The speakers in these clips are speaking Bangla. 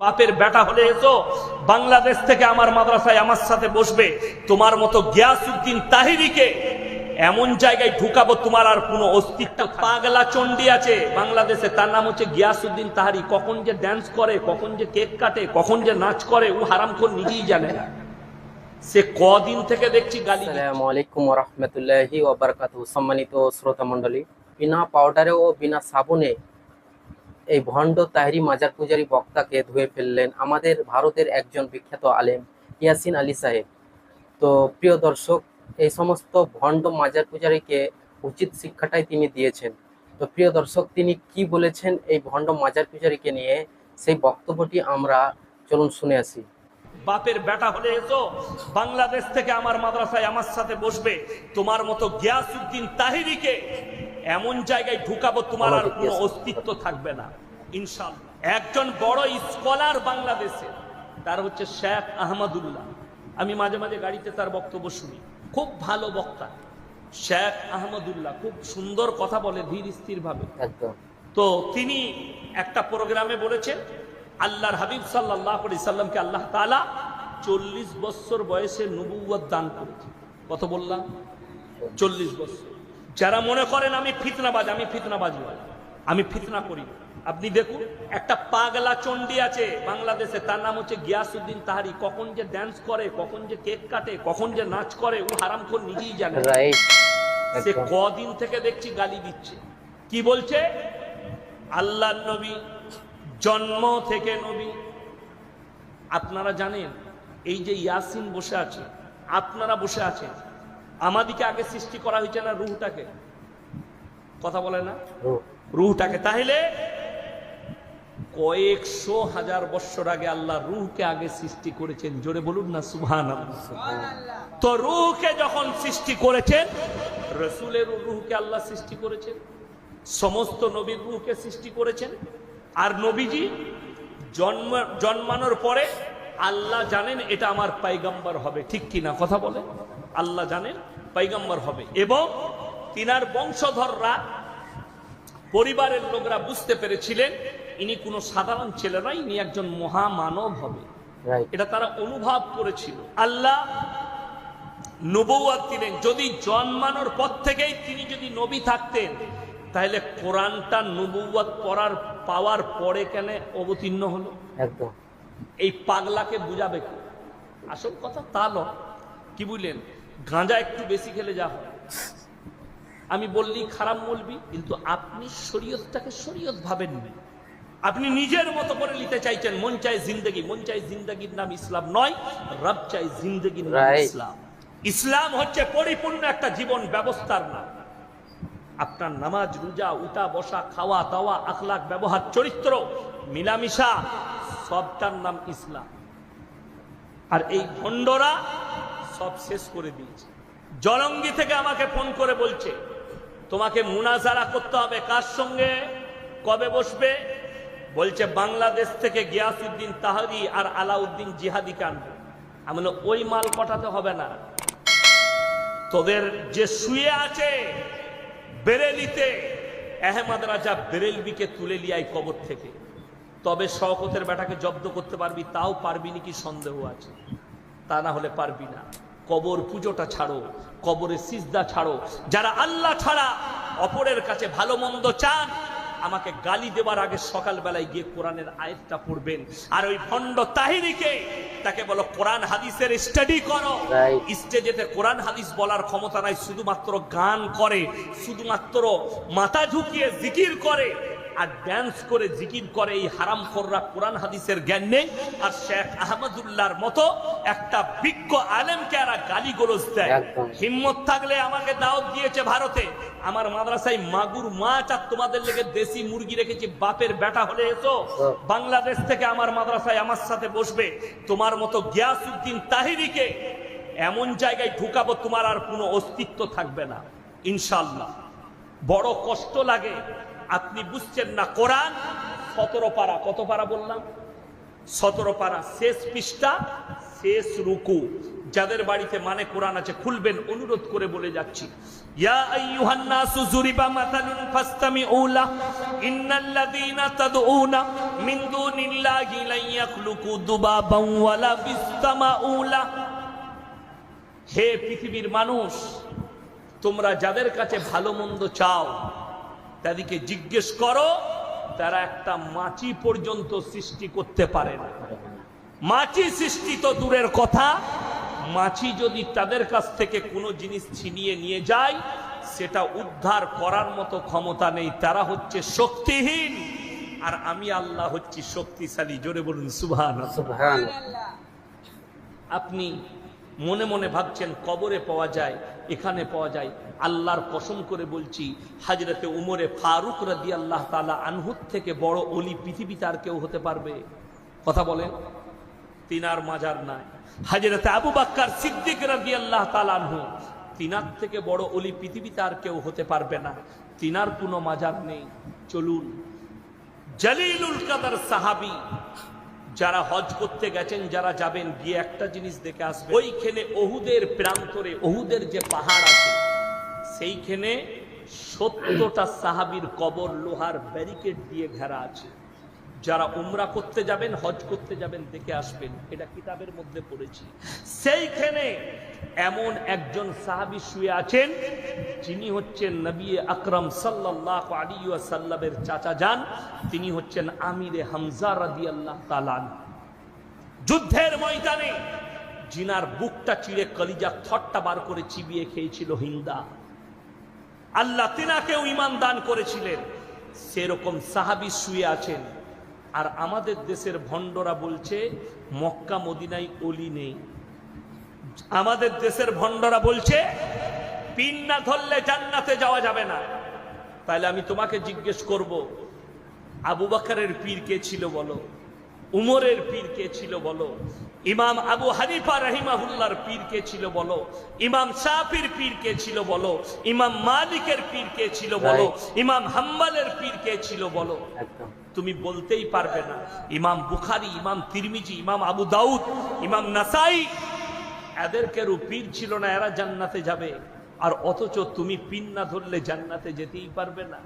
বাপের বেটা হলে এসো, বাংলাদেশ থেকে আমার মাদ্রাসায় আমার সাথে বসবে। তোমার মতো গিয়াসউদ্দিন তাহিরিকে এমন জায়গায় ঢুকাবো তোমার আর কোনো অস্তিত্ব। পাগলা চণ্ডী আছে বাংলাদেশে, তার নাম হচ্ছে গিয়াসউদ্দিন তাহারি। কখন যে ড্যান্স করে, কখন যে কেক কাটে, কখন যে নাচ করে, ও হারাম করে নিজেই জানে না। সে কদিন থেকে দেখছি গালি। আসসালামু আলাইকুম রহমতুল্লাহি ওবরকাত সম্মানিত শ্রোতা মণ্ডলী বিনা পাউডারে ও বিনা সাবুনে এই ভণ্ড তাহরি মাজার পূজারি বক্তাকে ধুয়ে ফেললেন আমাদের ভারতের একজন বিখ্যাত আলেম ইয়াসিন আলী সাহেব। তো প্রিয় দর্শক, এই সমস্ত ভণ্ড মাজার পূজারীকে উচিত শিক্ষাটাই তিনি দিয়েছেন। তো প্রিয় দর্শক, তিনি কি বলেছেন এই ভণ্ড মাজার পূজারীকে নিয়ে? সেই বক্তব্যটি আমরা চলুন শুনে আসি। বাপের বেটা হলে এসো, বাংলাদেশ থেকে আমার মাদ্রাসায় আমার সাথে বসবে। তোমার মতো গিয়াসউদ্দিন তাহিরিকে এমন জায়গায় ঢুকাবো তোমার আর কোনো অস্তিত্ব থাকবে না ইনশাল্লাহ একজন বড় স্কলার বাংলাদেশে তার হচ্ছে শেখ আহমদুল্লাহ। আমি মাঝে মাঝে গাড়িতে তার বক্তব্য শুনি। খুব ভালো বক্তা। শেখ আহমদুল্লাহ খুব সুন্দর কথা বলে ধীর স্থির ভাবে তো তিনি একটা প্রোগ্রামে বলেছেন আল্লাহর হাবিব সাল্লাহ সাল্লামকে আল্লাহ তালা চল্লিশ বছর বয়সে নবুয়াদ দান করেছে। কত বললাম? চল্লিশ বছর। যারা মনে করেন আমি ফিতনাবাজ আমি ফিতনাবাজ আমি ফিতনা করি। আপনি দেখুন একটা পাগলা চণ্ডী আছে বাংলাদেশে তার নাম হচ্ছে গিয়াসউদ্দিন তাহারি। কখন যে ড্যান্স করে কখন যে কেক কাটে কখন যে নাচ করে ও হারামখোর নিজেই জানে। সে কদিন থেকে দেখছি গালি দিচ্ছে। কি বলছে? আল্লাহ নবী জন্ম থেকে নবী। আপনারা জানেন এই যে ইয়াসিন বসে আছে আপনারা বসে আছেন আমাদিকে আগে সৃষ্টি করা হয়েছে না রুহটাকে? কথা বলে না? রুহটাকে। তাহলে কয়েকশো হাজার বৎসর আগে আল্লাহ রুহকে আগে সৃষ্টি করেছেন। জোরে বলুন না সুভান তো রুহকে যখন সৃষ্টি করেছেন রসুলের রুহকে আল্লাহ সৃষ্টি করেছেন সমস্ত নবীর রুহকে সৃষ্টি করেছেন আর নবীজি জন্ম জন্মানোর পরে আল্লাহ জানেন এটা আমার পাইগাম্বার হবে। ঠিক কিনা কথা বলে আল্লাহ জানেন। পাইগাম্বার হবে। এবং তিনার বংশধররা পরিবারের লোকরা বুঝতে পেরেছিলেন ইনি কোনো সাধারণ ছেলে নয় ইনি একজন মহামানব হবে। এটা তারা অনুভব করেছিল। আল্লাহ নবুয়াত দিলেন যদি জন্মানোর পর থেকেই তিনি যদি নবী থাকতেন তাহলে কোরআনটা নবুয়াত পড়ার পাওয়ার পরে কেন অবতীর্ণ হলো? একদম। এই পাগলাকে বুঝাবে কি? আসল কথা তা নয়। কি বুঝলেন? গাঁজা একটু বেশি খেলে যা হয় আমি বললি খারাপ বলবি কিন্তু আপনি শরীয়তটাকে শরীয়ত ভাবেননি আপনি নিজের মতো করে নিতে চাইছেন মন চাই জিন্দগি। মন চাই জিন্দগির নাম ইসলাম নয় রব চাই জিন্দগির নাম ইসলাম। ইসলাম হচ্ছে পরিপূর্ণ একটা জীবন ব্যবস্থার নাম। আপনার নামাজ রোজা উঠা বসা খাওয়া দাওয়া আখলাক ব্যবহার চরিত্র মিলামিশা সবটার নাম ইসলাম। আর এই ভণ্ডরা সব শেষ করে দিয়েছে। জলঙ্গি থেকে আমাকে ফোন করে বলছে, তোমাকে মুনাজারা করতে হবে কার সঙ্গে? কবে বসবে? বলছে, বাংলাদেশ থেকে গিয়াসউদ্দিন তাহারি আর আলাউদ্দিন জিহাদিকে আনবে। আমি ওই মাল কটাতে হবে না? তোদের যে শুয়ে আছে বেরেলিতে, আহমদ রাজা বেরেলবিকে তুলে লিয়াই কবর থেকে। তবে শওকতের বেটাকে জব্দ করতে পারবি, তাও পারবি নাকি সন্দেহ আছে? তা না হলে পারবি না। কবর পুজোটা ছাড়ো কবরে সিজদা ছাড়ো। যারা আল্লাহ ছাড়া অপরের কাছে ভালো মন্দ চান আমাকে গালি দেওয়ার আগে সকালবেলায় গিয়ে কোরআনের আয়াতটা পড়বেন। আর ওই ভণ্ড তাহিরিকে তাকে বলো কোরআন হাদিসের স্টাডি করো। স্টেজেতে কোরআন হাদিস বলার ক্ষমতা নাই শুধুমাত্র গান করে শুধুমাত্র মাথা ঝুঁকিয়ে জিকির করে আর ড্যান্স করে জিকির করে এই হারাম খোররা কোরআন হাদিসের জ্ঞান নেই। আর শেখ আহমদুল্লাহর মতো একটা বিজ্ঞ আলেমকে এরা গালি গোলজ দেয় হিম্মত থাকলে আমাকে দাওয়াত দিয়েছে ভারতে। আমার মাদ্রাসায় মাগুর মাছ আর তোমাদের লেগে দেশি মুরগি রেখেছি বাপের বেটা হলে এসো। বাংলাদেশ থেকে আমার মাদ্রাসায় আমার সাথে বসবে। তোমার মতো গিয়াসউদ্দিন তাহিরিকে এমন জায়গায় ঢুকাবো তোমার আর কোনো অস্তিত্ব থাকবে না। ইনশাল্লাহ বড় কষ্ট লাগে আপনি বুঝছেন না কোরআন? সতেরো পারা। কত পারা বললাম? সতেরো পারা। শেষ পৃষ্ঠা, শেষ রুকু। যাদের বাড়িতে মানে কোরআন আছে, খুলবেন, অনুরোধ করে বলে যাচ্ছি। ইয়া হে পৃথিবীর মানুষ, তোমরা যাদের কাছে ভালো মন্দ চাও তাদেরকে জিজ্ঞেস করো তারা একটা মাছি পর্যন্ত সৃষ্টি করতে পারে না। মাছি সৃষ্টি তো দূরের কথা। মাছি যদি তাদের কাছ থেকে কোনো জিনিস ছিনিয়ে নিয়ে যায় সেটা উদ্ধার করার মতো ক্ষমতা নেই। তারা হচ্ছে শক্তিহীন। আর আমি আল্লাহ হচ্ছি শক্তিশালী। জোরে বলুন সুভান আপনি মনে মনে ভাবছেন, কবরে পাওয়া যায়, এখানে পাওয়া যায়। আল্লাহর কসম করে বলছি, হাজরতে উমরে ফারুক রাদি আল্লাহ তালা আনহুত থেকে বড় অলি পৃথিবীতে আর কেউ হতে পারবে? কথা বলেন। তিনার মাজার নাই। হাজরতে আবু বাক্কার সিদ্দিক রাদি আল্লাহ তালা আনহু, তিনার থেকে বড় অলি পৃথিবীতে আর কেউ হতে পারবে না। তিনার কোনো মাজার নেই। চলুন। জলিলুল কাদার সাহাবি যারা হজ করতে গেছেন, যারা যাবেন, গিয়ে একটা জিনিস দেখে আসবে। ওইখানে ওহুদের প্রান্তরে, ওহুদের যে পাহাড় আছে, সেইখানে সত্যটা সাহাবির কবর লোহার ব্যারিকেড দিয়ে ঘেরা আছে। যারা উমরা করতে যাবেন, হজ করতে যাবেন, দেখে আসবেন, এটা কিতাবের মধ্যে পড়েছি। সেইখানে এমন একজন সাহাবি শুয়ে আছেন, যিনি হচ্ছেন নবী আকরম সাল্লাহ আলী চাচা যান, তিনি হচ্ছেন আমিরে হামজা রাদি আল্লাহ তালান যুদ্ধের ময়দানে জিনার বুকটা চিড়ে কলিজা থটটা বার করে চিবিয়ে খেয়েছিল হিন্দা। আল্লাহ তিনাকেও ইমান দান করেছিলেন। সেরকম সাহাবি শুয়ে আছেন। আর আমাদের দেশের ভণ্ডরা বলছে মক্কা মদিনায় অলি নেই। আমাদের দেশের ভণ্ডরা বলছে পিন না ধরলে জান্নাতে যাওয়া যাবে না। তাহলে আমি তোমাকে জিজ্ঞেস করব আবু বাকারের পীর কে ছিল বলো? উমরের পীর কে ছিল বলো? ইমাম আবু হানিফা রহিমাহুল্লার পীর কে ছিল বলো? ইমাম শাফির পীর কে ছিল বলো? ইমাম মালিকের পীর কে ছিল বলো? ইমাম হাম্বালের পীর কে ছিল বলো? একদম। তুমি বলতেই পারবে না। ইমাম বুখারি ইমাম তিরমিজি ইমাম আবু দাউদ ইমাম নাসাই এদের কেউ পীর ছিল না এরা জান্নাতে যাবে। আর অথচ তুমি পিন না ধরলে জান্নাতে যেতেই পারবে না।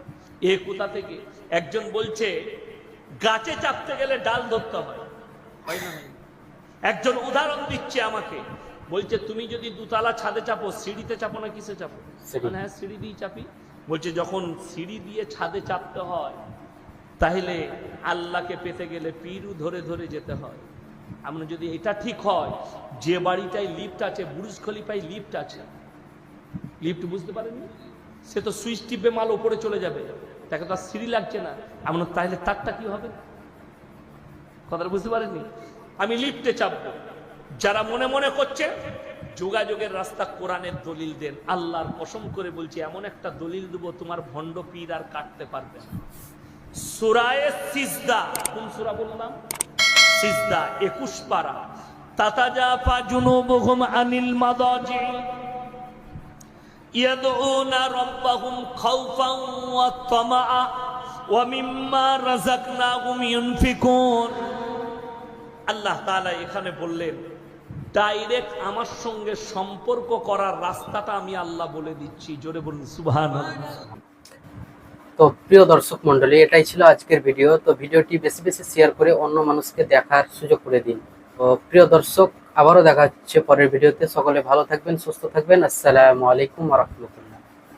এ কোথা থেকে? একজন বলছে গাছে চাপতে গেলে ডাল ধরতে হয়। না একজন উদাহরণ দিচ্ছে আমাকে। বলছে তুমি যদি দুতলা ছাদে চাপো সিঁড়িতে চাপো না কিসে চাপো? হ্যাঁ সিঁড়ি দিয়ে চাপি। বলছে যখন সিঁড়ি দিয়ে ছাদে চাপতে হয় তাহলে আল্লাহকে পেতে গেলে পিরু ধরে ধরে যেতে হয়। আমরা যদি এটা ঠিক হয়, যে বাড়িটায় লিফট আছে, বুরুজ খলিফায় লিফট আছে। লিফট বুঝতে পারেননি? সে তো সুইচ টিপে মাল ওপরে চলে যাবে। তাকে তো আর সিঁড়ি লাগছে না। আমরা তাহলে তারটা কি হবে? কথাটা বুঝতে পারেননি? আমি লিফটে চাপবো। যারা মনে মনে করছে, যোগাযোগের রাস্তা কোরআনের দলিল দেন। আল্লাহর কসম করে বলছি, এমন একটা দলিল দেবো, তোমার ভণ্ড পীর আর কাটতে পারবে না। সুরায় সিজদা। কোন সুরা বললাম? সিজদা, একুশ পারা। আনিল মাদাজি। ইয়াদউনা রাব্বাহুম খাউফান ওয়া ওয়া মিম্মা রাযাকনাহুম ইউনফিকুন। আল্লাহ তাআলা এখানে বললেন, ডাইরেক্ট আমার সঙ্গে সম্পর্ক করার রাস্তাটা আমি আল্লাহ বলে দিচ্ছি। জোরে বলুন, সুবহানাল্লাহ। তো প্রিয় দর্শক মন্ডলী এটাই ছিল আজকের ভিডিও। তো ভিডিওটি বেশি বেশি শেয়ার করে অন্য মানুষকে দেখার সুযোগ করে দিন। তো প্রিয় দর্শক, আবারও দেখা হচ্ছে পরের ভিডিওতে। সকলে ভালো থাকবেন, সুস্থ থাকবেন। আসসালামু আলাইকুম রহমতুল্লাহ।